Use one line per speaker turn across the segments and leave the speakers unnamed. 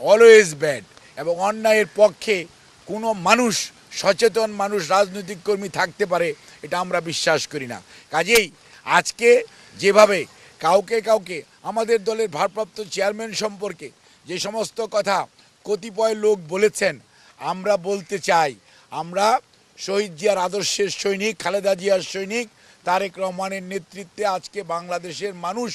Always bad এবং অন্যায়ের পক্ষে কোনো মানুষ, সচেতন মানুষ, রাজনৈতিক কর্মী থাকতে পারে, এটা আমরা বিশ্বাস করি না। কাজেই আজকে যেভাবে কাউকে কাউকে, আমাদের দলের ভারপ্রাপ্ত চেয়ারম্যান সম্পর্কে যে সমস্ত কথা কতিপয় লোক বলেছেন, আমরা বলতে চাই, আমরা শহীদ জিয়ার আদর্শের সৈনিক, খালেদা জিয়ার সৈনিক, তারেক রহমানের নেতৃত্বে আজকে বাংলাদেশের মানুষ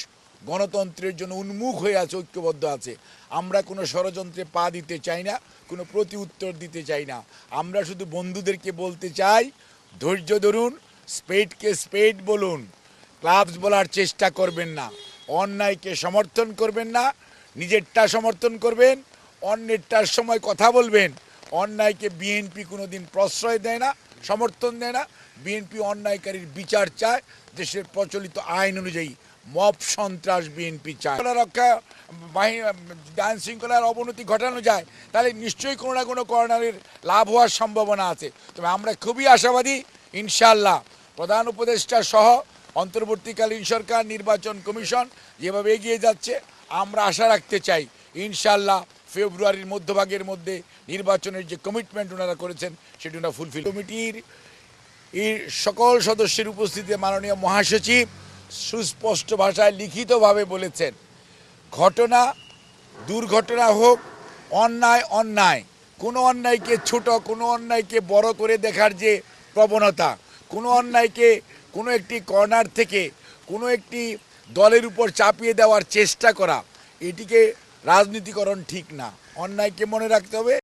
গণতন্ত্রের জন্য উন্মুখ হয়ে আছে, ঐক্যবদ্ধ আছে। আমরা কোনো ষড়যন্ত্রে পা দিতে চাই না, কোনো প্রতি উত্তর দিতে চাই না। আমরা শুধু বন্ধুদেরকে বলতে চাই, ধৈর্য ধরুন, স্পেডকে স্পেড বলুন। ক্লাবস বলার চেষ্টা করবেন না। অন্যায়কে সমর্থন করবেন না, নিজেরটা সমর্থন করবেন, অন্যেরটার সময় কথা বলবেন। অন্যায়কে বিএনপি কোনো দিন প্রশ্রয় দেয় না, সমর্থন দেয় না। বিএনপি অন্যায়কারীর বিচার চায়, দেশের প্রচলিত আইন অনুযায়ী। মব সন্ত্রাস বিএনপি চায়। রক্ষা বাহিনী আইন শৃঙ্খলার অবনতি ঘটানো যায়, তাহলে নিশ্চয়ই কোনো না কোনো কর্নারের লাভ হওয়ার সম্ভাবনা আছে। তবে আমরা খুবই আশাবাদী ইনশাল্লাহ প্রধান উপদেষ্টা সহ অন্তর্বর্তীকালীন সরকার, নির্বাচন কমিশন যেভাবে এগিয়ে যাচ্ছে, আমরা আশা রাখতে চাই ইনশাল্লাহ ফেব্রুয়ারির মধ্যভাগের মধ্যে নির্বাচনের যে কমিটমেন্ট ওনারা করেছেন, সেটি ওনারা ফুলফিল কমিটির সকল সদস্যের উপস্থিতিতে মাননীয় মহাসচিব সুস্পষ্ট ভাষায় লিখিতভাবে বলেছেন, ঘটনা দুর্ঘটনা হোক, অন্যায় অন্যায়। কোনো অন্যায়কে ছোট, কোনো অন্যায়কে বড় করে দেখার যে প্রবণতা, কোনো অন্যায়কে কোনো একটি কর্নার থেকে কোনো একটি দলের উপর চাপিয়ে দেওয়ার চেষ্টা করা, এটিকে রাজনীতিকরণ ঠিক না। অন্যায়কে মনে রাখতে হবে